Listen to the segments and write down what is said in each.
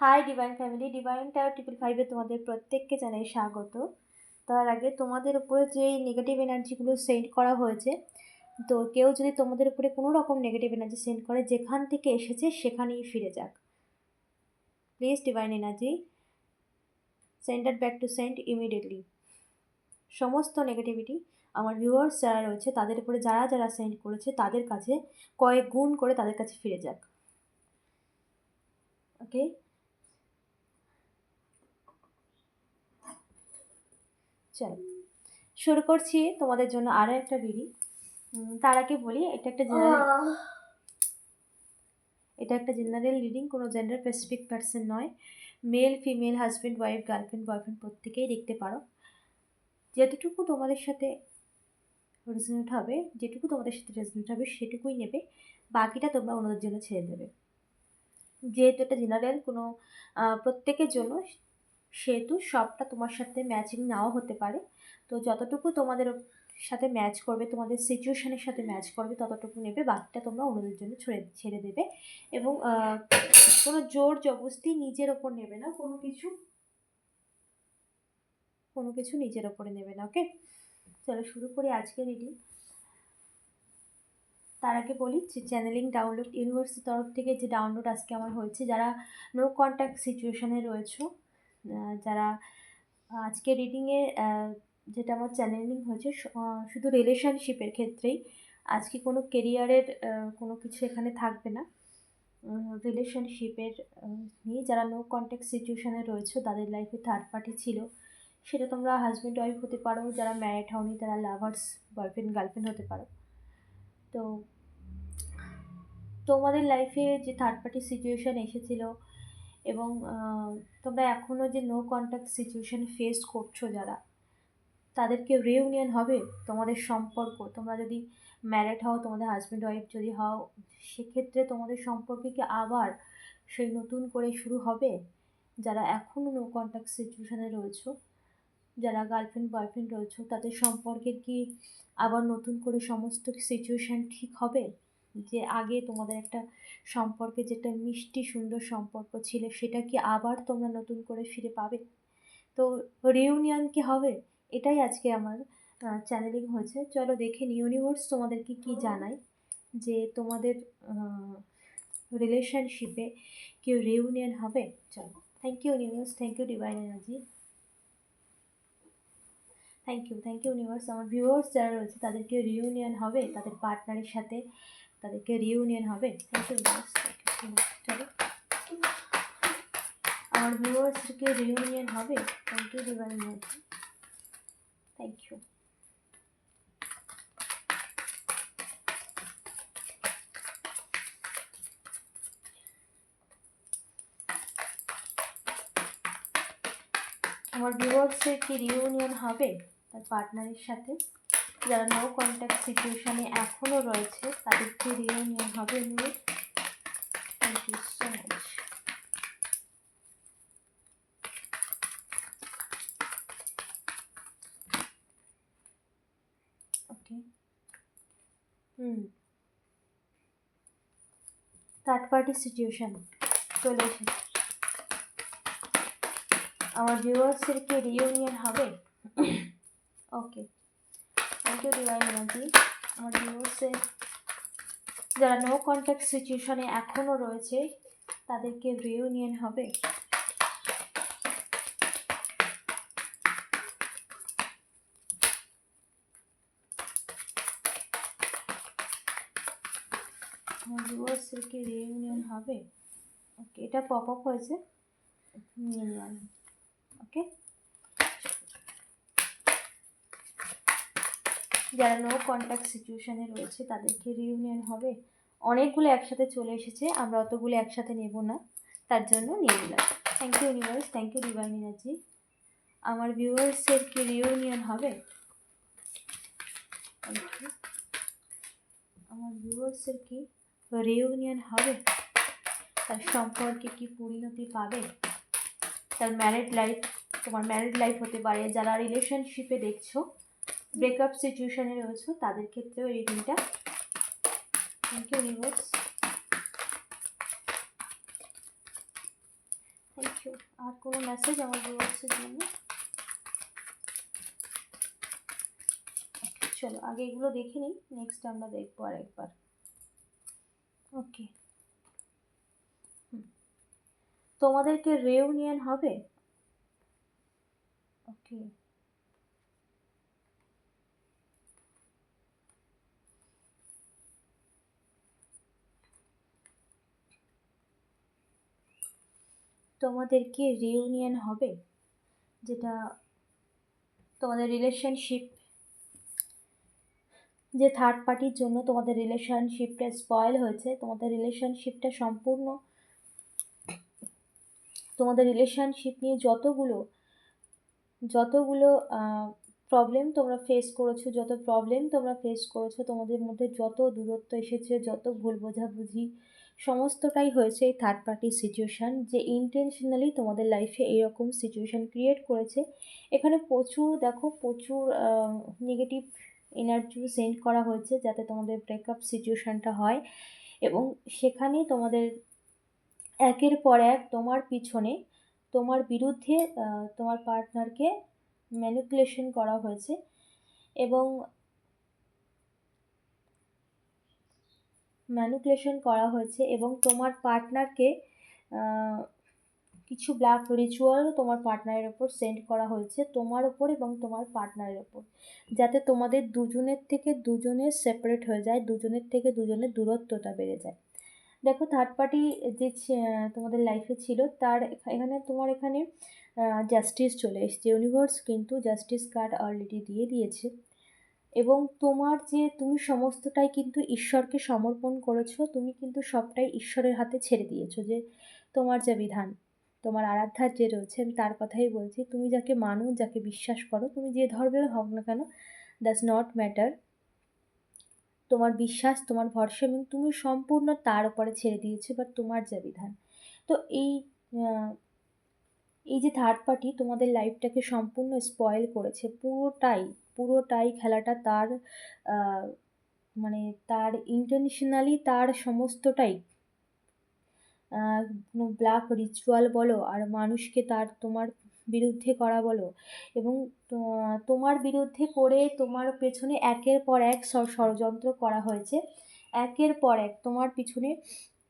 Hi divine family divine tower triple ফাইভে তোমাদের প্রত্যেককে জানাই স্বাগত। তার আগে তোমাদের উপরে যে নেগেটিভ এনার্জিগুলো সেন্ড করা হয়েছে, তো কেউ যদি তোমাদের উপরে কোনো রকম নেগেটিভ এনার্জি সেন্ড করে, যেখান থেকে এসেছে সেখানেই ফিরে যাক। Please divine energy sender back to send immediately সমস্ত নেগেটিভিটি আমার ভিউয়ার্স যারা রয়েছে, তাদের উপরে যারা যারা সেন্ড করেছে, তাদের কাছে কয়েক গুণ করে তাদের কাছে ফিরে যাক। ওকে চলো। শুরু করছি তোমাদের জন্য আরও একটা রিডিং তার আগে বলি এটা একটা জেনারেল এটা একটা জেনারেল রিডিং কোনো জেন্ডার স্পেসিফিক পার্সন নয়। Male female husband wife girlfriend boyfriend প্রত্যেকেই দেখতে পারো। যতটুকু তোমাদের সাথে রেজনেট হবে যেটুকু তোমাদের সাথে রেজনেট হবে সেটুকুই নেবে। বাকিটা তোমরা অন্যদের জন্য ছেড়ে দেবে। যেহেতু এটা জেনারেল কোনো প্রত্যেকের জন্য সেহেতু সবটা তোমার সাথে ম্যাচিং নাও হতে পারে। তো যতটুকু তোমাদের সাথে ম্যাচ করবে, তোমাদের সিচুয়েশানের সাথে ম্যাচ করবে, ততটুকু নেবে, বাকিটা তোমরা অন্যদের জন্য ছেড়ে ছেড়ে দেবে। এবং কোনো জোর জবস্তি নিজের ওপর নেবে না, কোনো কিছু কোনো কিছু নিজের ওপরে নেবে না ওকে চলো শুরু করি আজকে রিডিং তার আগে বলি যে চ্যানেলিং ডাউনলোড ইউনিভার্সিটির তরফ থেকে যে ডাউনলোড আজকে আমার হয়েছে, যারা নো কন্ট্যাক্ট সিচুয়েশানে রয়েছে যারা আজকে রিডিংয়ে যেটা আমার চ্যানেলিং হয়েছে শুধু রিলেশনশিপের ক্ষেত্রেই। আজকে কোনো কেরিয়ারের কোনো কিছু এখানে থাকবে না। রিলেশনশিপের নিয়ে যারা নো কন্ট্যাক্ট সিচুয়েশানে রয়েছে, তাদের লাইফে থার্ড পার্টি ছিল। সেটা তোমরা হাজব্যান্ড ওয়াইফ হতে পারো, যারা ম্যারিড হওনি, তারা লাভার্স বয়ফ্রেন্ড গার্লফ্রেন্ড হতে পারো। তো তোমাদের লাইফে যে থার্ড পার্টি সিচুয়েশান এসেছিল এবং তোমরা এখনও যে নো কন্ট্যাক্ট সিচুয়েশান ফেস করছ যারা তাদেরকে রিউনিয়ন হবে? তোমাদের সম্পর্ক, তোমরা যদি ম্যারেড হও, তোমাদের হাজব্যান্ড ওয়াইফ যদি হও, সেক্ষেত্রে তোমাদের সম্পর্কে কি আবার সেই নতুন করে শুরু হবে? যারা এখনও নো কন্ট্যাক্ট সিচুয়েশানে রয়েছো, যারা গার্লফ্রেন্ড বয়ফ্রেন্ড রয়েছো, তাদের সম্পর্কের কি আবার নতুন করে সমস্ত সিচুয়েশান ঠিক হবে? যে আগে তোমাদের একটা সম্পর্কে যেটা মিষ্টি সুন্দর সম্পর্ক ছিল, সেটা কি আবার তোমরা নতুন করে ফিরে পাবে? তো রিউনিয়ন কি হবে? এটাই আজকে আমার চ্যানেলিং হয়েছে। চলো দেখে ইউনিভার্স তোমাদেরকে কি জানাই যে তোমাদের রিলেশনশিপে কেউ রিউনিয়ন হবে? চলো। Thank you universe thank you divine energy thank you thank you universe আমার ভিউয়ার্স যারা রয়েছে, তাদেরকে রিউনিয়ন হবে, তাদের পার্টনারের সাথে। তাদেরকে রিউনিয়ন হবে। চলো আমার ভিউয়ার্সকে রিউনিয়ন হবে। Thank you divine energy thank you আমার ভিউয়ার্সের কি রিউনিয়ন হবে? তার পার্টনারের সাথে। যারা নো কন্ট্যাক্ট সিচুয়েশানে এখনও রয়েছে তাদেরকে রিউনিয়ন হবে নিয়ে thank you so much okay hmm third party situation চলে এসেছে। আমার ভিউয়ার্সের কি রিউনিয়ন হবে? ওকে থ্যাংক ইউ এনার্জি আমার ভিউয়ার্সের যারা নো কন্ট্যাক্ট সিচুয়েশনে এখনও রয়েছে, তাদেরকে রিউনিয়ন হবে। ভিউয়ার্সের কি রিউনিয়ন হবে। ওকে এটা পপ আপ হয়েছে। নিয়ে নিলাম ওকে যারা নো কন্ট্যাক্ট সিচুয়েশানে রয়েছে, তাদেরকে রিউনিয়ন হবে। অনেকগুলো একসাথে চলে এসেছে, আমরা অতগুলো একসাথে নেব না। তার জন্য নিয়ে নিলাম। Thank you universe thank you divine energy আমার ভিউয়ার্সের কি রিউনিয়ন হবে? আমার ভিউয়ার্সের কি রিউনিয়ন হবে? তার সম্পর্কে কি পরিণতি পাবে? তার ম্যারিড লাইফ তোমার ম্যারিড লাইফ হতে পারে, যারা রিলেশনশিপে দেখছ ব্রেকআপ সিচুয়েশানে রয়েছো, তাদের ক্ষেত্রেও এই রিডিংটা thank you universe thank you আর কোনো মেসেজ আমার ভিউয়ার্সের জন্য? চলো, আগে এগুলো দেখে নিই নেক্সট আমরা দেখব আর একবার ওকে তোমাদেরকে রেউনিয়ন হবে? ওকে তোমাদেরকে রিউনিয়ন হবে, যেটা তোমাদের রিলেশনশিপ যে থার্ড পার্টির জন্য তোমাদের রিলেশনশিপটা স্পয়েল হয়েছে, তোমাদের রিলেশনশিপটা সম্পূর্ণ, তোমাদের রিলেশনশিপ নিয়ে যতগুলো যতগুলো প্রবলেম তোমরা ফেস করেছ, যত প্রবলেম তোমরা ফেস করেছ, তোমাদের মধ্যে যত দূরত্ব এসেছে, যত ভুল বোঝাবুঝি সমস্তটাই হয়েছে এই থার্ড পার্টি সিচুয়েশান যে ইন্টেনশনালি তোমাদের লাইফে এইরকম সিচুয়েশান ক্রিয়েট করেছে। এখানে প্রচুর, দেখো প্রচুর নেগেটিভ এনার্জি সেন্ড করা হয়েছে যাতে তোমাদের ব্রেকআপ সিচুয়েশানটা হয় এবং সেখানে তোমাদের একের পর এক তোমার পিছনে তোমার বিরুদ্ধে তোমার পার্টনারকে ম্যানিপুলেশন করা হয়েছে এবং ম্যানিপুলেশন করা হয়েছে এবং তোমার পার্টনারকে কিছু ব্ল্যাক রিচুয়ালও তোমার পার্টনারের ওপর সেন্ড করা হয়েছে তোমার ওপর এবং তোমার পার্টনারের ওপর যাতে তোমাদের দুজনের থেকে দুজনের সেপারেট হয়ে যায়, দুজনের থেকে দুজনের দূরত্বটা বেড়ে যায়। দেখো থার্ড পার্টি যে তোমাদের লাইফে ছিল, তার এখানে তোমার এখানে জাস্টিস চলে এসছে। ইউনিভার্স কিন্তু জাস্টিস কার্ড অলরেডি দিয়ে দিয়েছে। এবং তোমার যে তুমি সমস্তটাই কিন্তু ঈশ্বরকে সমর্পণ করেছ, তুমি কিন্তু সবটাই ঈশ্বরের হাতে ছেড়ে দিয়েছ যে তোমার যা বিধান, তোমার আরাধ্যার যে রয়েছে, আমি তার কথাই বলছি। তুমি যাকে মানো, যাকে বিশ্বাস করো, তুমি যে ধর্মের হোক না কেন ডাজ নট ম্যাটার তোমার বিশ্বাস, তোমার ভরসা এবং তুমি সম্পূর্ণ তার উপরে ছেড়ে দিয়েছ বা তোমার যা বিধান। তো এই এই যে থার্ড পার্টি তোমাদের লাইফটাকে সম্পূর্ণ স্পয়েল করেছে, পুরোটাই পুরোটাই খেলাটা তার মানে তার ইন্টেনশনালি তার সমস্তটাই ব্ল্যাক রিচুয়াল বলো আর মানুষকে তার তোমার বিরুদ্ধে করা বলো এবং তোমার বিরুদ্ধে করে তোমার পেছনে একের পর এক ষড়যন্ত্র করা হয়েছে। একের পর এক তোমার পিছনে,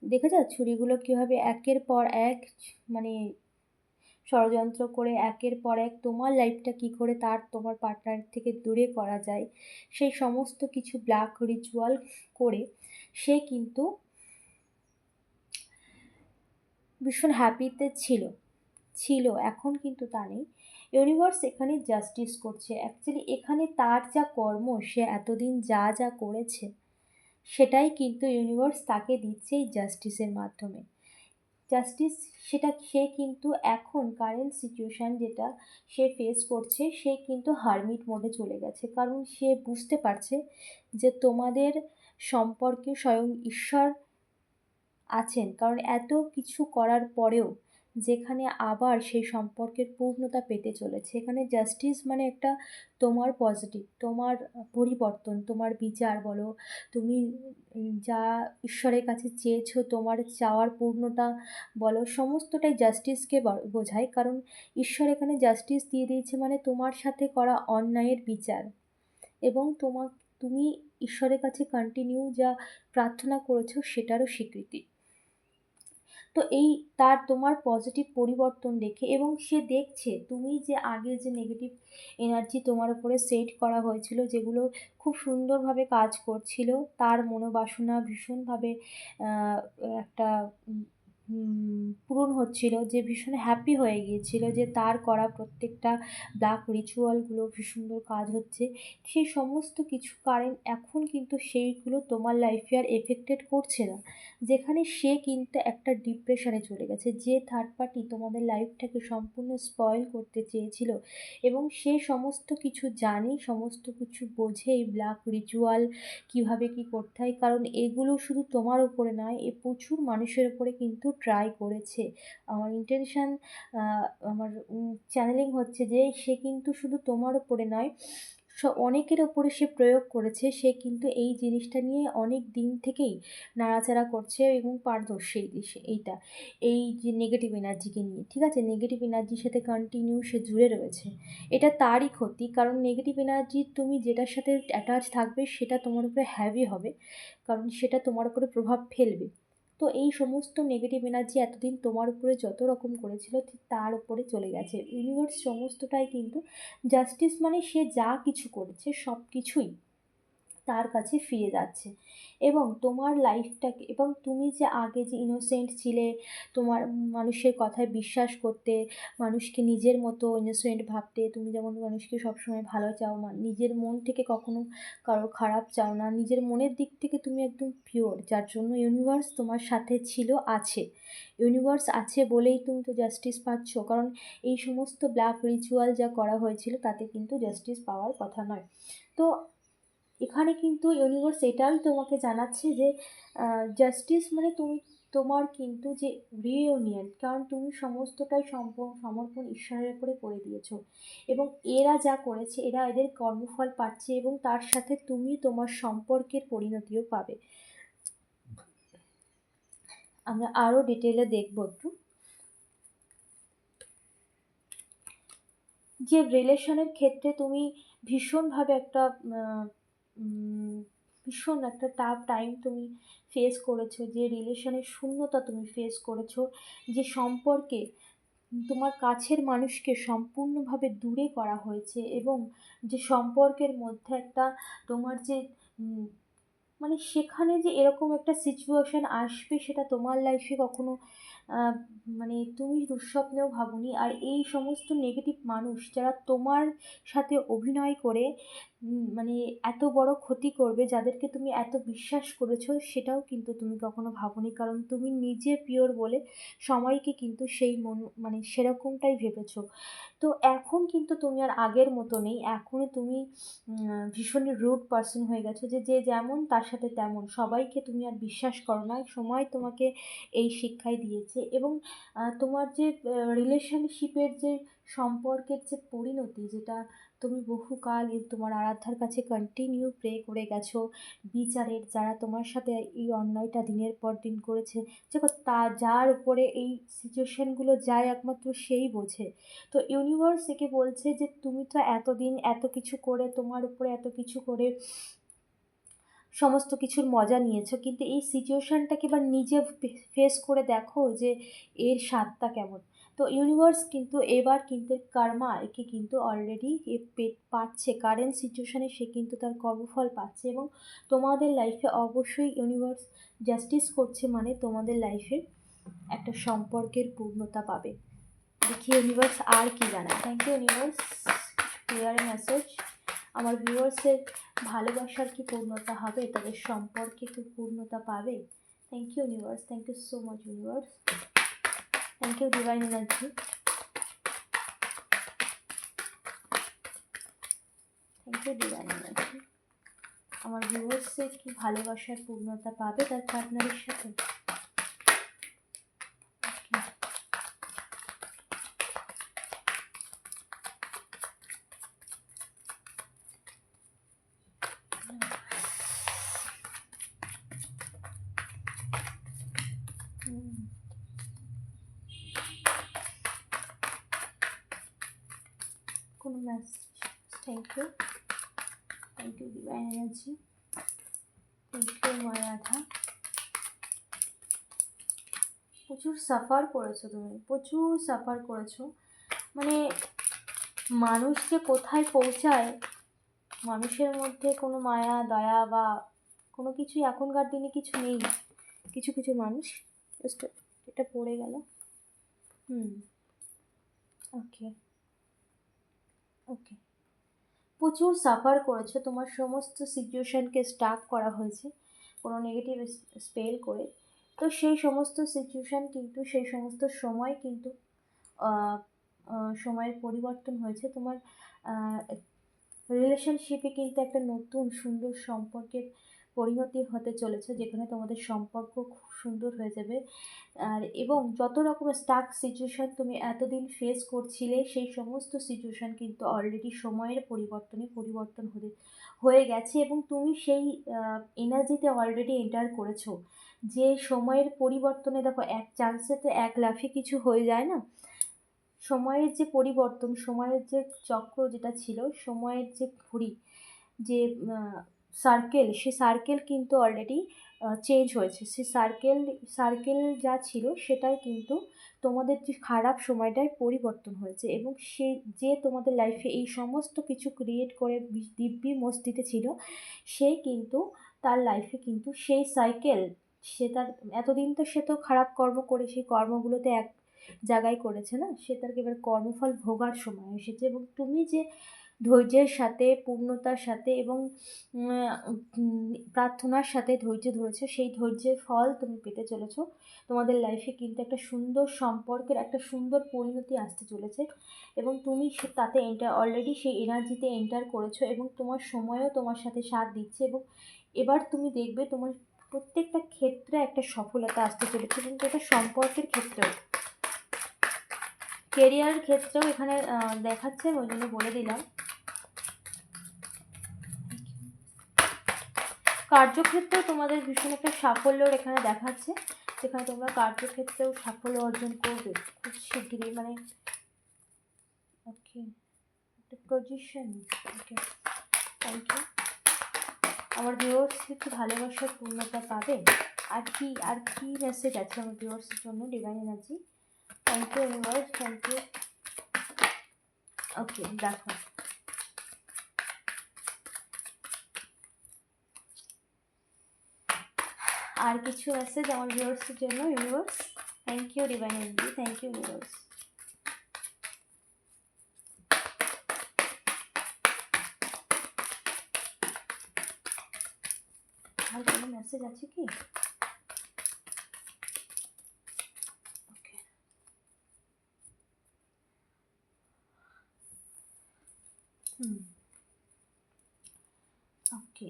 দেখেছ ছুরিগুলো কীভাবে একের পর এক মানে ষড়যন্ত্র করে একের পর এক তোমার লাইফটা কী করে তার তোমার পার্টনার থেকে দূরে করা যায় সেই সমস্ত কিছু ব্ল্যাক রিচুয়াল করে সে কিন্তু ভীষণ হ্যাপিতে ছিল ছিল, এখন কিন্তু তা নেই। ইউনিভার্স এখানে জাস্টিস করছে। অ্যাকচুয়ালি এখানে তার যা কর্ম, সে এতদিন যা যা করেছে, সেটাই কিন্তু ইউনিভার্স তাকে দিচ্ছে এই জাস্টিসের মাধ্যমে। জাস্টিস সেটা সে কিন্তু এখন কারেন্ট সিচুয়েশান যেটা সে ফেস করছে, সে কিন্তু হারমিট মোডে চলে গেছে। কারণ সে বুঝতে পারছে যে তোমাদের সম্পর্কে স্বয়ং ঈশ্বর আছেন। কারণ এত কিছু করার পরেও যেখানে আবার সেই সম্পর্কের পূর্ণতা পেতে চলেছে। এখানে জাস্টিস মানে একটা তোমার পজিটিভ তোমার পরিবর্তন, তোমার বিচার বলো। তুমি যা ঈশ্বরের কাছে চেয়েছো, তোমার চাওয়ার পূর্ণতা বলো। সমস্তটাই জাস্টিসকে বোঝায়। কারণ ঈশ্বর এখানে জাস্টিস দিয়ে দিয়েছে মানে তোমার সাথে করা অন্যায়ের বিচার। এবং তোমার তুমি ঈশ্বরের কাছে কন্টিনিউ যা প্রার্থনা করেছ সেটারও স্বীকৃতি। তো এই তার তোমার পজিটিভ পরিবর্তন দেখে এবং সে দেখছে, তুমি যে আগে যে নেগেটিভ এনার্জি তোমার উপরে সেট করা হয়েছিল, যেগুলো খুব সুন্দরভাবে কাজ করছিল, তার মনোবাসনা ভীষণভাবে একটা পূরণ হচ্ছিল, যে ভীষণ হ্যাপি হয়ে গিয়েছিল যে তার করা প্রত্যেকটা ব্ল্যাক রিচুয়ালগুলো ভীষণ কাজ হচ্ছে। সেই সমস্ত কিছু কারেন্ট এখন কিন্তু সেইগুলো তোমার লাইফে আর এফেক্টেড করছে না। যেখানে সে কিন্তু একটা ডিপ্রেশনে চলে গেছে, যে থার্ড পার্টি তোমাদের লাইফটাকে সম্পূর্ণ স্পয়েল করতে চেয়েছিল এবং সে সমস্ত কিছু জানে, সমস্ত কিছু বোঝে এই ব্ল্যাক রিচুয়াল কীভাবে কী করতে হয়, কারণ এগুলো শুধু তোমার উপরে নয়, এ প্রচুর মানুষের উপরে কিন্তু ট্রাই করেছে। আমার ইন্টেনশান আমার চ্যানেলিং হচ্ছে যে সে কিন্তু শুধু তোমার ওপরে নয় অনেকের ওপরে সে প্রয়োগ করেছে। সে কিন্তু এই জিনিসটা নিয়ে অনেক দিন থেকেই নাড়াচাড়া করছে এবং পারদর্শী এইটা, এই যে নেগেটিভ এনার্জিকে নিয়ে, ঠিক আছে? নেগেটিভ এনার্জির সাথে কন্টিনিউ সে জুড়ে রয়েছে। এটা তারই ক্ষতি, কারণ নেগেটিভ এনার্জি তুমি যেটার সাথে অ্যাটাচ থাকবে সেটা তোমার উপরে হ্যাভি হবে, কারণ সেটা তোমার উপরে প্রভাব ফেলবে। তো এই সমস্ত নেগেটিভ এনার্জি এতদিন তোমার উপরে যত রকম করেছিল, ঠিক তার উপরে চলে গেছে। ইউনিভার্স সমস্তটাই কিন্তু জাস্টিস মানে সে যা কিছু করেছে সব কিছুই তার কাছে ফিরে যাচ্ছে। এবং তোমার লাইফটাকে এবং তুমি যে আগে যে ইনোসেন্ট ছিলে, তোমার মানুষের কথায় বিশ্বাস করতে, মানুষকে নিজের মতো ইনোসেন্ট ভাবতে, তুমি যেমন মানুষকে সবসময় ভালো চাও মা নিজের মন থেকে কখনো কারও খারাপ চাও না, নিজের মনের দিক থেকে তুমি একদম পিওর যার জন্য ইউনিভার্স তোমার সাথে ছিল, আছে। ইউনিভার্স আছে বলেই তুমি তো জাস্টিস পাচ্ছ, কারণ এই সমস্ত ব্ল্যাক রিচুয়াল যা করা হয়েছিল, তাতে কিন্তু জাস্টিস পাওয়ার কথা নয়। তো এখানে কিন্তু ইউনিভার্স এটাই তোমাকে জানাচ্ছে যে জাস্টিস মানে তুমি, তোমার কিন্তু যে রিইউনিয়ন কারণ তুমি সমস্তটাই সমর্পণ ঈশ্বরের উপরে করে দিয়েছ। এবং এরা যা করেছে, এরা এদের কর্মফল পাচ্ছে এবং তার সাথে তুমি তোমার সম্পর্কের পরিণতিও পাবে। আমরা আরও ডিটেলে দেখব একটু। যে রিলেশনের ক্ষেত্রে তুমি ভীষণভাবে একটা ভীষণ একটা টাফ টাইম তুমি ফেস করেছ, যে রিলেশনের শূন্যতা তুমি ফেস করেছ, যে সম্পর্কে তোমার কাছের মানুষকে সম্পূর্ণভাবে দূরে করা হয়েছে এবং যে সম্পর্কের মধ্যে একটা তোমার যে মানে সেখানে যে এরকম একটা সিচুয়েশান আসবে সেটা তোমার লাইফে কখনো মানে তুমি দুঃস্বপ্নেও ভাবোনি। আর এই সমস্ত নেগেটিভ মানুষ যারা তোমার সাথে অভিনয় করে মানে এত বড় ক্ষতি করবে যাদেরকে তুমি এত বিশ্বাস করেছ, সেটাও কিন্তু তুমি কখনো ভাবোনি। কারণ তুমি নিজে পিওর বলে সবাইকে কিন্তু সেই মন মানে সেরকমটাই ভেবেছো। তো এখন কিন্তু তুমি আর আগের মতো নেই। এখনও তুমি ভীষণই রুড পার্সন হয়ে গেছো যে যে যেমন তার সাথে তেমন। সবাইকে তুমি আর বিশ্বাস করো না। সময় তোমাকে এই শিক্ষাই দিয়েছে। এবং তোমার যে রিলেশনশিপের যে সম্পর্কের যে পরিণতি যেটা তুমি বহুকাল তোমার আরাধ্যার কাছে কন্টিনিউ প্রে করে গেছো। বিচারের যারা তোমার সাথে এই অন্যায়টা দিনের পর দিন করেছে, দেখো তা যার উপরে এই সিচুয়েশানগুলো যায় একমাত্র সেই বোঝে। তো ইউনিভার্স একে বলছে যে, তুমি তো এতদিন এত কিছু করে তোমার উপরে এত কিছু করে সমস্ত কিছুর মজা নিয়েছো, কিন্তু এই সিচুয়েশানটাকে এবার নিজে ফেস করে দেখো যে এর স্বাদটা কেমন। তো ইউনিভার্স কিন্তু এবার কিন্তু কার্মা একে কিন্তু অলরেডি পাচ্ছে। কারেন্ট সিচুয়েশানে সে কিন্তু তার কর্মফল পাচ্ছে এবং তোমাদের লাইফে অবশ্যই ইউনিভার্স জাস্টিস করছে মানে তোমাদের লাইফে একটা সম্পর্কের পূর্ণতা পাবে। দেখি ইউনিভার্স আর কি জানায়। Thank you universe clear message আমার ভিউয়ার্সের ভালোবাসার কি পূর্ণতা হবে? তাদের সম্পর্কে কি পূর্ণতা পাবে? Thank you universe thank you so much universe thank you divine energy thank you divine energy আমার ভিউয়ার্সে কি ভালোবাসার পূর্ণতা পাবে তার পার্টনারের সাথে কোনো message thank you thank you thank you মা রাধা প্রচুর সাফার করেছ তুমি, প্রচুর সাফার করেছ। মানে মানুষ যে কোথায় পৌঁছায়, মানুষের মধ্যে কোনো মায়া, দয়া বা কোনো কিছুই এখনকার দিনে কিছু নেই। কিছু কিছু মানুষ এটা পড়ে গেল। হুম ওকে ওকে প্রচুর সাফার করেছ। তোমার সমস্ত সিচুয়েশানকে স্টাফ করা হয়েছে। কোনো নেগেটিভ স্পেল করে। তো সেই সমস্ত সিচুয়েশান কিন্তু, সেই সমস্ত সময় কিন্তু সময়ের পরিবর্তন হয়েছে। তোমার রিলেশনশিপে কিন্তু একটা নতুন সুন্দর সম্পর্কের পরিণতি হতে চলেছে, যেখানে তোমাদের সম্পর্ক খুব সুন্দর হয়ে যাবে। আর এবং যত রকমের স্টাক সিচুয়েশান তুমি এতদিন ফেস করছিলে, সেই সমস্ত সিচুয়েশান কিন্তু অলরেডি সময়ের পরিবর্তনে পরিবর্তন হতে, হয়ে গেছে এবং তুমি সেই এনার্জিতে অলরেডি এন্টার করেছ। যে সময়ের পরিবর্তনে দেখো, এক চান্সে তো এক লাফে কিছু হয়ে যায় না? সময়ের যে পরিবর্তন, সময়ের যে চক্র যেটা ছিল, সময়ের যে ঘড়ি, যে সার্কেল সে সার্কেল কিন্তু অলরেডি চেঞ্জ হয়েছে। সে সার্কেল সার্কেল যা ছিল, সেটাই কিন্তু তোমাদের যে খারাপ সময়টায় পরিবর্তন হয়েছে এবং সে যে তোমাদের লাইফে এই সমস্ত কিছু ক্রিয়েট করে দিব্যি মস্তিতে ছিল, সে কিন্তু তার লাইফে কিন্তু সেই সাইকেল সে তার, এতদিন তো সে তো খারাপ কর্ম করে, সেই কর্মগুলোতে এক জায়গায় করেছে না? সে তার এবার কর্মফল ভোগার সময় এসেছে এবং তুমি যে ধৈর্যের সাথে, পূর্ণতার সাথে এবং প্রার্থনার সাথে ধৈর্য ধরেছো। সেই ধৈর্যের ফল তুমি পেতে চলেছো। তোমাদের লাইফে কিন্তু একটা সুন্দর সম্পর্কের একটা সুন্দর পরিণতি আসতে চলেছে এবং তুমি তাতে এন্টার অলরেডি সেই এনার্জিতে এন্টার করেছ এবং তোমার সময়ও তোমার সাথে সাথ দিচ্ছে এবং এবার তুমি দেখবে তোমার প্রত্যেকটা ক্ষেত্রে একটা সফলতা আসতে চলেছে কিন্তু এটা সম্পর্কের ক্ষেত্রেও। কেরিয়ার ক্ষেত্রেও এখানে দেখাচ্ছে, ওই জন্য বলে দিলাম। কার্যক্ষেত্রেও তোমাদের ভীষণ একটা সাফল্যর এখানে দেখাচ্ছে, যেখানে তোমরা কার্যক্ষেত্রেও সাফল্য অর্জন করবে, খুব শীঘ্রই মানে okay position okay thank you আমার ভিউয়ার্স একটু ভালোবাসার পূর্ণতা পাবে? আর কি আর কি মেসেজ আছে আমার ভিউয়ার্সের জন্য? Divine energy thank you universe thank you okay দেখো আর কিছু মেসেজ আমার ভিউয়ার্সের জন্য universe thank you divine energy thank you universe আর কোনো মেসেজ আছে কি? হুম ওকে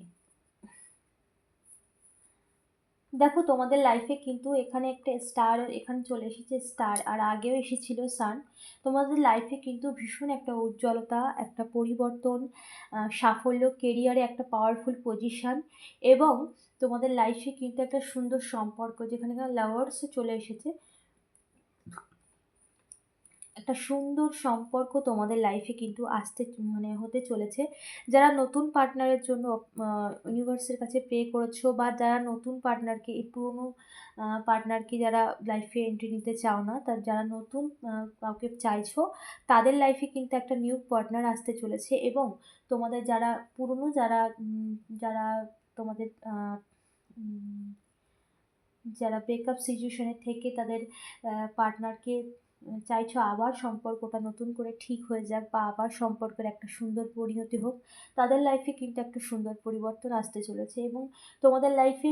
দেখো, তোমাদের লাইফে কিন্তু এখানে একটা স্টার এখানে চলে এসেছে স্টার আর আগেও এসেছিল সান তোমাদের লাইফে কিন্তু ভীষণ একটা উজ্জ্বলতা, একটা পরিবর্তন সাফল্য কেরিয়ারে একটা পাওয়ারফুল পজিশান এবং তোমাদের লাইফে কিন্তু একটা সুন্দর সম্পর্ক, যেখানে লাভার্সে চলে এসেছে। একটা সুন্দর সম্পর্ক তোমাদের লাইফে কিন্তু আসতে মানে হতে চলেছে। যারা নতুন পার্টনারের জন্য ইউনিভার্সের কাছে পে করেছ বা যারা নতুন পার্টনারকে এই পুরনো পার্টনারকে যারা লাইফে এন্ট্রি নিতে চাও না, তার, যারা নতুন কাউকে চাইছো, তাদের লাইফে কিন্তু একটা নিউ পার্টনার আসতে চলেছে এবং তোমাদের যারা পুরনো, যারা যারা তোমাদের যারা ব্রেকআপ সিচুয়েশনে থেকে তাদের পার্টনারকে চাইছো আবার সম্পর্কটা নতুন করে ঠিক হয়ে যাক বা আবার সম্পর্কের একটা সুন্দর পরিণতি হোক, তাদের লাইফে কিন্তু একটা সুন্দর পরিবর্তন আসতে চলেছে এবং তোমাদের লাইফে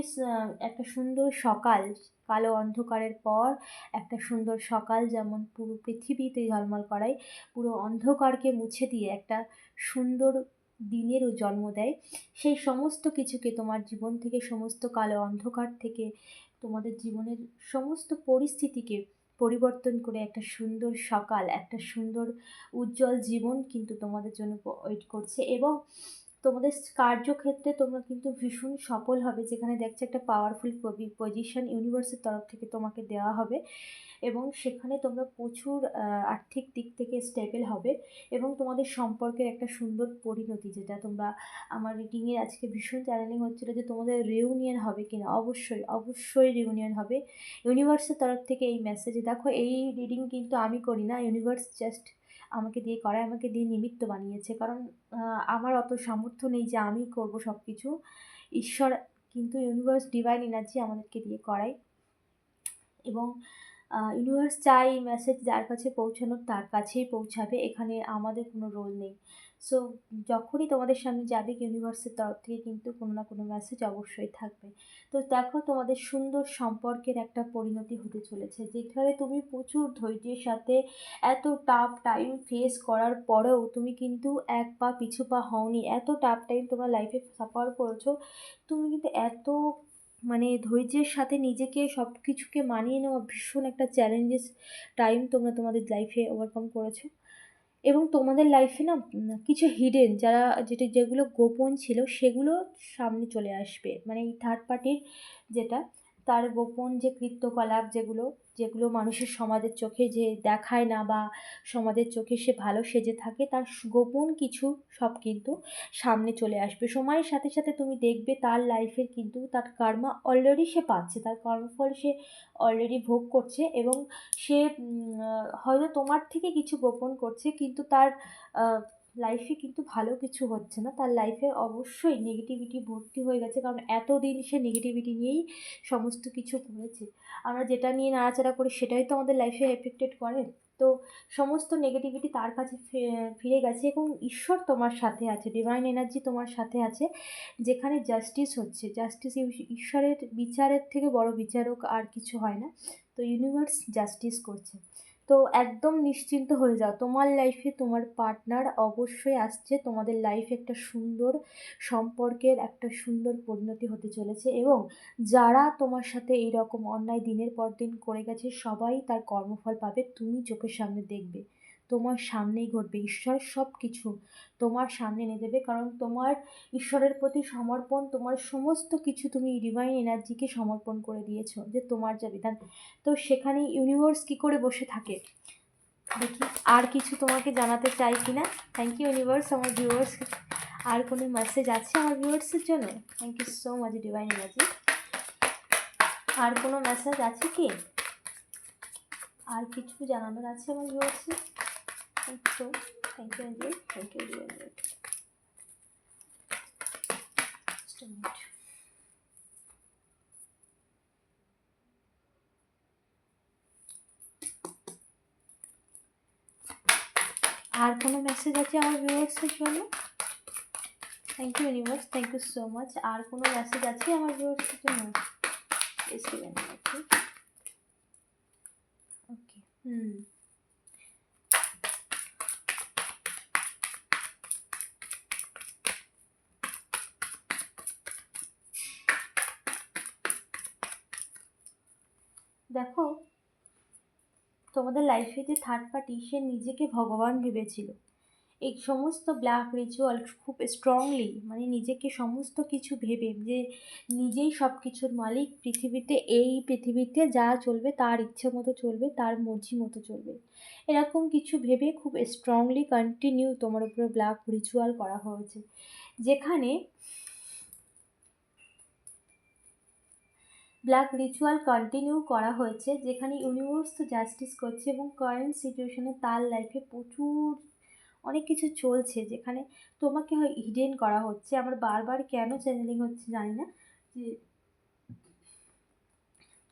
একটা সুন্দর সকাল, কালো অন্ধকারের পর একটা সুন্দর সকাল যেমন পুরো পৃথিবীতে ঝলমল করায়, পুরো অন্ধকারকে মুছে দিয়ে একটা সুন্দর দিনেরও জন্ম দেয়। সেই সমস্ত কিছুকে তোমার জীবন থেকে, সমস্ত কালো অন্ধকার থেকে তোমাদের জীবনের সমস্ত পরিস্থিতিকে পরিবর্তন করে একটা সুন্দর সকাল, একটা সুন্দর উজ্জ্বল জীবন কিন্তু তোমাদের জন্য ওয়েট করছে এবং তোমাদের কার্যক্ষেত্রে তোমরা কিন্তু ভীষণ সফল হবে। যেখানে দেখছে একটা পাওয়ারফুল পজিশন ইউনিভার্সের তরফ থেকে তোমাকে দেওয়া হবে এবং সেখানে তোমরা প্রচুর আর্থিক দিক থেকে স্টেবল হবে এবং তোমাদের সম্পর্কের একটা সুন্দর পরিণতি, যেটা তোমরা, আমার রিডিংয়ে আজকে ভীষণ চ্যালেঞ্জিং হচ্ছিল যে তোমাদের রিউনিয়ন হবে কি না অবশ্যই অবশ্যই রিউনিয়ন হবে। ইউনিভার্সের তরফ থেকে এই মেসেজ দেখো এই রিডিং কিন্তু আমি করি না। ইউনিভার্স জাস্ট আমাকে দিয়ে করায়, আমাকে দিয়ে নিমিত্ত বানিয়েছে। কারণ আমার অত সামর্থ্য নেই যে আমি করব সব কিছু ঈশ্বর কিন্তু ইউনিভার্স ডিভাইন এনার্জি আমাদেরকে দিয়ে করায়। এবং ইউনিভার্স চাই মেসেজ যার কাছে পৌঁছানোর, তার কাছেই পৌঁছাবে। এখানে আমাদের কোনো রোল নেই। সো যখনই তোমাদের সামনে যাবে ইউনিভার্সের তরফ থেকে কিন্তু কোনো না কোনো মেসেজ অবশ্যই থাকবে। তো দেখো তোমাদের সুন্দর সম্পর্কের একটা পরিণতি হতে চলেছে, যেখানে তুমি প্রচুর ধৈর্যের সাথে এত টাফ টাইম ফেস করার পরেও তুমি কিন্তু এক পা পিছু পা হওনি। এত টাফ টাইম তোমার লাইফে সাফার করেছ, তুমি কিন্তু এত মানে ধৈর্যের সাথে নিজেকে সব কিছুকে মানিয়ে নেওয়া ভীষণ একটা চ্যালেঞ্জেস টাইম তোমরা তোমাদের লাইফে ওভারকাম করেছ। এবং তোমাদের লাইফে না কিছু হিডেন যারা যেটা, যেগুলো গোপন ছিল, সেগুলো সামনে চলে আসবে। মানে এই থার্ড পার্টির যেটা, তার গোপন যে কৃত্যকলাপ যেগুলো যেগুলো মানুষের সমাজের চোখে যে দেখায় না বা সমাজের চোখে সে ভালো সেজে থাকে, তার গোপন কিছু সব কিন্তু সামনে চলে আসবে। সময়ের সাথে সাথে তুমি দেখবে তার লাইফের কিন্তু তার কর্মা অলরেডি সে পাচ্ছে। তার কর্মফল সে অলরেডি ভোগ করছে এবং সে হয়তো তোমার থেকে কিছু গোপন করছে, কিন্তু তার লাইফে কিন্তু ভালো কিছু হচ্ছে না। তার লাইফে অবশ্যই নেগেটিভিটি ভর্তি হয়ে গেছে, কারণ এতদিন সে নেগেটিভিটি নিয়েই সমস্ত কিছু করেছে। আমরা যেটা নিয়ে নাড়াচাড়া করি, সেটাই তো আমাদের লাইফে এফেক্টেড করে। তো সমস্ত নেগেটিভিটি তার কাছে ফিরে গেছে এবং ঈশ্বর তোমার সাথে আছে ডিভাইন এনার্জি তোমার সাথে আছে, যেখানে জাস্টিস হচ্ছে। জাস্টিস ঈশ্বরের বিচারের থেকে বড় বিচারক আর কিছু হয় না। তো ইউনিভার্স জাস্টিস করছে। তো একদম নিশ্চিন্ত হয়ে যাও। তোমার লাইফে তোমার পার্টনার অবশ্যই আসছে। তোমাদের লাইফে একটা সুন্দর সম্পর্কের একটা সুন্দর পরিণতি হতে চলেছে এবং যারা তোমার সাথে এই রকম অন্যায় দিনের পর দিন করে গেছে, সবাই তার কর্মফল পাবে। তুমি চোখের সামনে দেখবে। তোমার সামনেই ঘটবে। ঈশ্বর সব কিছু তোমার সামনে এনে দেবে। কারণ তোমার ঈশ্বরের প্রতি সমর্পণ, তোমার সমস্ত কিছু তুমি ডিভাইন এনার্জিকে সমর্পণ করে দিয়েছ যে তোমার যা বিধান। তো সেখানে ইউনিভার্স কী করে বসে থাকে? দেখি আর কিছু তোমাকে জানাতে চাই কি না থ্যাংক ইউ ইউনিভার্স আমার ভিউয়ার্স আর কোনো মেসেজ আছে আমার ভিউয়ার্সের জন্য? Thank you so much divine energy আর কোনো মেসেজ আছে কি? আর কিছু জানানোর আছে আমার ভিউয়ার্সের Thank you. Thank you, Anjali. Thank you, Anjali. Just a minute. আর কোনো মেসেজ আছে আমার ভিউয়ার্সের জন্য thank you universe thank you so much আর কোনো মেসেজ আছে আমার ভিউয়ার্সের জন্য ওকে হুম দেখো, তোমাদের লাইফে যে থার্ড পার্টি সে নিজেকে ভগবান ভেবেছিল। এই সমস্ত ব্ল্যাক রিচুয়াল খুব স্ট্রংলি মানে নিজেকে সমস্ত কিছু ভেবে, যে নিজেই সব কিছুর মালিক, পৃথিবীতে এই পৃথিবীতে যা চলবে, তার ইচ্ছে মতো চলবে, তার মর্জি মতো চলবে। এরকম কিছু ভেবে খুব স্ট্রংলি কন্টিনিউ তোমার উপরে ব্ল্যাক রিচুয়াল করা হয়েছে। যেখানে ব্ল্যাক রিচুয়াল কন্টিনিউ করা হয়েছে, যেখানে ইউনিভার্স তো জাস্টিস করছে এবং কারেন্ট সিচুয়েশনে তার লাইফে প্রচুর অনেক কিছু চলছে, যেখানে তোমাকে হয় হিডেন করা হচ্ছে। আমার বারবার কেন চ্যানেলিং হচ্ছে জানি না, যে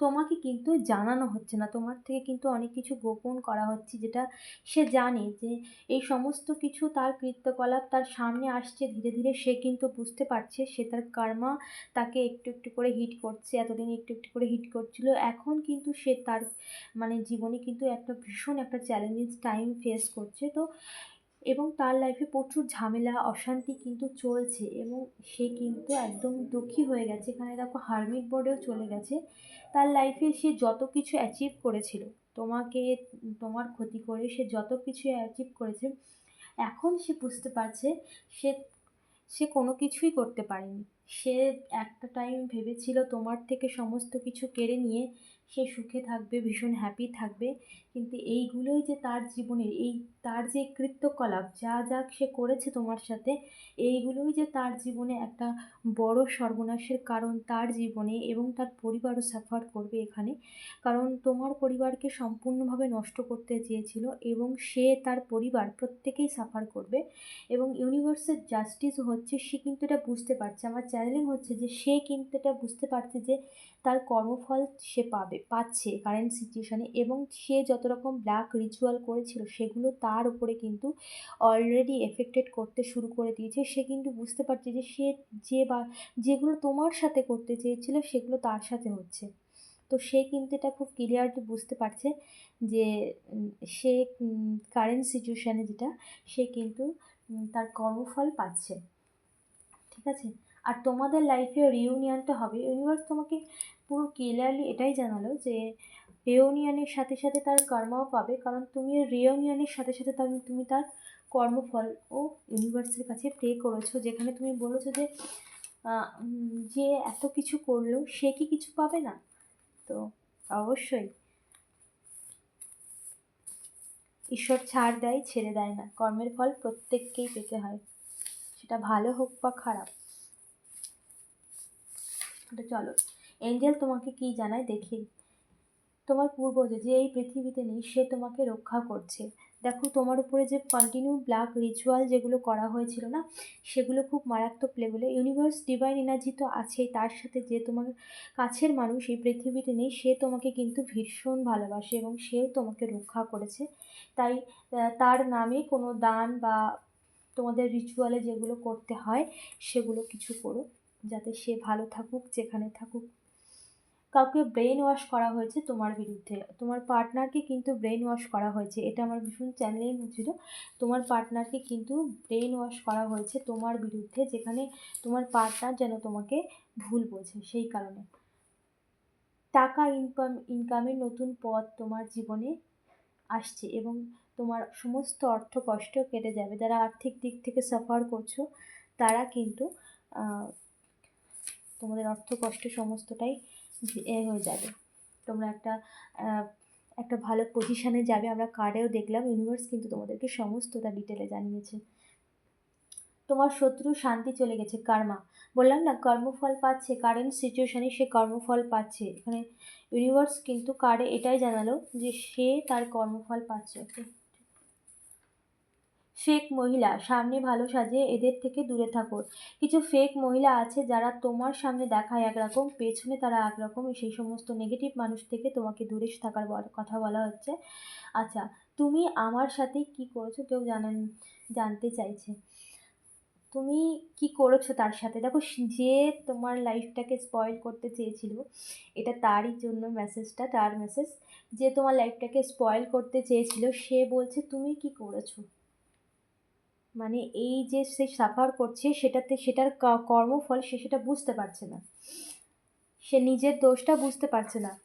তোমাকে কিন্তু জানানো হচ্ছে না। তোমার থেকে কিন্তু অনেক কিছু গোপন করা হচ্ছে যেটা সে জানে যে এই সমস্ত কিছু তার কৃত্যকলাপ তার সামনে আসছে, ধীরে ধীরে সে কিন্তু বুঝতে পারছে, সে তার কর্মা তাকে একটু একটু করে হিট করছে, এতদিন একটু একটু করে হিট করছিল। এখন কিন্তু সে তার মানে জীবনে কিন্তু একটা ভীষণ একটা চ্যালেঞ্জিং টাইম ফেস করছে। তো এবং তার লাইফে প্রচুর ঝামেলা, অশান্তি কিন্তু চলছে এবং সে কিন্তু একদম দুঃখী হয়ে গেছে। এখানে দেখো হারমিট বোর্ডেও চলে গেছে। তার লাইফে সে যত কিছু অ্যাচিভ করেছিল, তোমাকে তোমার ক্ষতি করে সে যত কিছু অ্যাচিভ করেছে, এখন সে বুঝতে পারছে সে সে কোনো কিছুই করতে পারেনি। সে একটা টাইম ভেবেছিল তোমার থেকে সমস্ত কিছু কেড়ে নিয়ে সে সুখে থাকবে, ভীষণ হ্যাপি থাকবে। কিন্তু এইগুলোই যে তার জীবনের, এই তার যে কৃত্যকলাপ, যা যা সে করেছে তোমার সাথে, এইগুলোই যে তার জীবনে একটা বড় সর্বনাশের কারণ তার জীবনে এবং তার পরিবারও সাফার করবে এখানে। কারণ তোমার পরিবারকে সম্পূর্ণভাবে নষ্ট করতে চেয়েছিল এবং সে তার পরিবার প্রত্যেকেই সাফার করবে এবং ইউনিভার্সের জাস্টিস হচ্ছে, সে কিন্তু এটা বুঝতে পারছে। আমার চ্যানেলিং হচ্ছে যে সে কিন্তু এটা বুঝতে পারছে যে তার কর্মফল সে পাবে, পাচ্ছে কারেন্ট সিচুয়েশানে এবং সে যত রকম ব্ল্যাক রিচুয়াল করেছিল সেগুলো তার উপরে কিন্তু অলরেডি এফেক্টেড করতে শুরু করে দিয়েছে। সে কিন্তু বুঝতে পারছে যে সে যে বা, যেগুলো তোমার সাথে করতে চেয়েছিল সেগুলো তার সাথে হচ্ছে। তো সে কিন্তু এটা খুব ক্লিয়ারলি বুঝতে পারছে যে সে কারেন্ট সিচুয়েশানে যেটা, সে কিন্তু তার কর্মফল পাচ্ছে। ঠিক আছে? আর তোমাদের লাইফে রিউনিয়নটা হবে। ইউনিভার্স তোমাকে পুরো ক্লিয়ারলি এটাই জানালো যে রিউনিয়নের সাথে সাথে তার কর্মও পাবে, কারণ তুমি রিউনিয়নের সাথে সাথে তুমি তার কর্মফল ও ইউনিভার্সের কাছে প্রে করেছ, যেখানে তুমি বলেছ যে যে এত কিছু করল সে কি কিছু পাবে না? তো অবশ্যই। ঈশ্বর ছাড় দেয়, ছেড়ে দেয় না। কর্মের ফল প্রত্যেককেই পেতে হয়। সেটা ভালো হোক বা খারাপ। চলো। এঞ্জেল তোমাকে কি জানায়? দেখি। তোমার পূর্বজ যে এই পৃথিবীতে নেই, সে তোমাকে রক্ষা করছে। দেখো, তোমার উপরে যে কন্টিনিউ ব্ল্যাক রিচুয়াল যেগুলো করা হয়েছিল না, সেগুলো খুব মারাত্মক লেভেলে ইউনিভার্স ডিভাইন এনার্জি তো আছেই। তার সাথে যে তোমার কাছের মানুষ এই পৃথিবীতে নেই, সে তোমাকে কিন্তু ভীষণ ভালোবাসে এবং সেও তোমাকে রক্ষা করেছে। তাই তার নামে কোনো দান বা তোমাদের রিচুয়ালে যেগুলো করতে হয়, সেগুলো কিছু করো। যাতে সে ভালো থাকুক, যেখানে থাকুক। কাউকে ব্রেন ওয়াশ করা হয়েছে তোমার বিরুদ্ধে। তোমার পার্টনারকে কিন্তু ব্রেন ওয়াশ করা হয়েছে। এটা আমার ভীষণ চ্যালেঞ্জিং হচ্ছিল তোমার পার্টনারকে কিন্তু ব্রেন ওয়াশ করা হয়েছে তোমার বিরুদ্ধে, যেখানে তোমার পার্টনার যেন তোমাকে ভুল বোঝে সেই কারণে। টাকা ইনকাম ইনকামের নতুন পথ তোমার জীবনে আসছে এবং তোমার সমস্ত অর্থ কষ্ট কেটে যাবে। যারা আর্থিক দিক থেকে সাফার করছ, তারা কিন্তু তোমাদের অর্থ কষ্ট সমস্তটাই এ হয়ে যাবে। তোমরা একটা একটা ভালো পজিশানে যাবে। আমরা কার্ডেও দেখলাম ইউনিভার্স কিন্তু তোমাদেরকে সমস্তটা ডিটেলে জানিয়েছে। তোমার শত্রু শান্তি চলে গেছে কার্মা বললাম না, কর্মফল পাচ্ছে কারেন্ট সিচুয়েশানে সে কর্মফল পাচ্ছে। এখানে ইউনিভার্স কিন্তু কার্ডে এটাই জানালো যে সে তার কর্মফল পাচ্ছে ওকে ফেক মহিলা, সামনে ভালো সাজে এদের থেকে দূরে থাকো। কিছু ফেক মহিলা আছে যারা তোমার সামনে দেখায় একরকম, পেছনে তারা একরকম, সেই সমস্ত নেগেটিভ মানুষ থেকে তোমাকে দূরে থাকার কথা বলা হচ্ছে। আচ্ছা তুমি আমার সাথে কি করেছ কেউ জানেন, জানতে চাইছে। তুমি কি করেছ তার সাথে? দেখো, যে তোমার লাইফটাকে স্পয়েল করতে চেয়েছিল, এটা তারই জন্য মেসেজটা তার মেসেজ যে তোমার লাইফটাকে স্পয়েল করতে চেয়েছিল, সে বলছে, তুমি কি করেছ? মানে এই যে সে সাফার করছে, সেটাতে সেটার কর্মফল সে সেটা বুঝতে পারছে না। সে নিজের দোষটা বুঝতে পারছে না।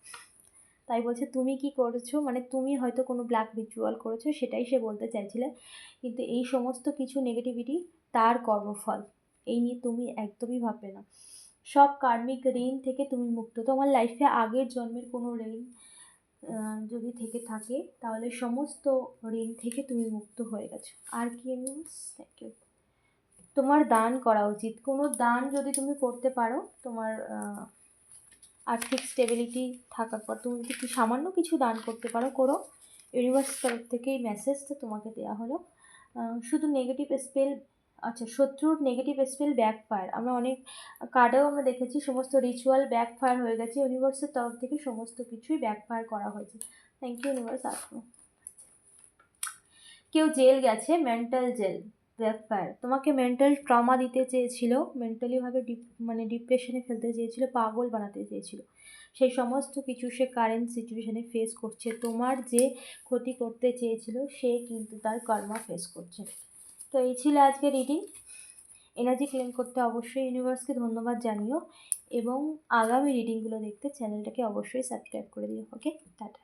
তাই বলছে, তুমি কি করেছ? মানে তুমি হয়তো কোনো ব্ল্যাক রিচুয়াল করেছ, সেটাই সে বলতে চাইছিলে। কিন্তু এই সমস্ত কিছু নেগেটিভিটি তার কর্মফল। এই নিয়ে তুমি একদমই ভাববে না। সব কার্মিক ঋণ থেকে তুমি মুক্ত। তোমার লাইফে আগের জন্মের কোনো ঋণ যদি থেকে থাকে, তাহলে সমস্ত ঋণ থেকে তুমি মুক্ত হয়ে গেছো। আর কি নিউজ থ্যাংক ইউ তোমার দান করা উচিত। কোনো দান যদি তুমি করতে পারো, তোমার আর্থিক স্টেবিলিটি থাকার পর, তুমি যদি সামান্য কিছু দান করতে পারো, করো। ইউনিভার্স তরফ থেকে এই মেসেজটা তোমাকে দেওয়া হলো। শুধু নেগেটিভ স্পেল আচ্ছা শত্রুর নেগেটিভ স্পেল ব্যাকফায়ার আমরা অনেক কার্ডেও আমরা দেখেছি সমস্ত রিচুয়াল ব্যাকফায়ার হয়ে গেছে ইউনিভার্সের তরফ থেকে সমস্ত কিছুই ব্যাকফায়ার করা হয়েছে। থ্যাংক ইউ ইউনিভার্স আসব কেউ জেল গেছে মেন্টাল জেল ব্যাকফায়ার তোমাকে মেন্টাল ট্রমা দিতে চেয়েছিল মেন্টালিভাবে ডিপ মানে ডিপ্রেশনে ফেলতে চেয়েছিল, পাগল বানাতে চেয়েছিল। সেই সমস্ত কিছু সে কারেন্ট সিচুয়েশানে ফেস করছে। তোমার যে ক্ষতি করতে চেয়েছিল, সে কিন্তু তার কর্মা ফেস করছে। তো এই ছিল আজকে রিডিং এনার্জি ক্লেম করতে অবশ্যই ইউনিভার্সকে ধন্যবাদ জানিও এবং আগামী রিডিংগুলো দেখতে চ্যানেলটাকে অবশ্যই সাবস্ক্রাইব করে দিও ওকে টাটা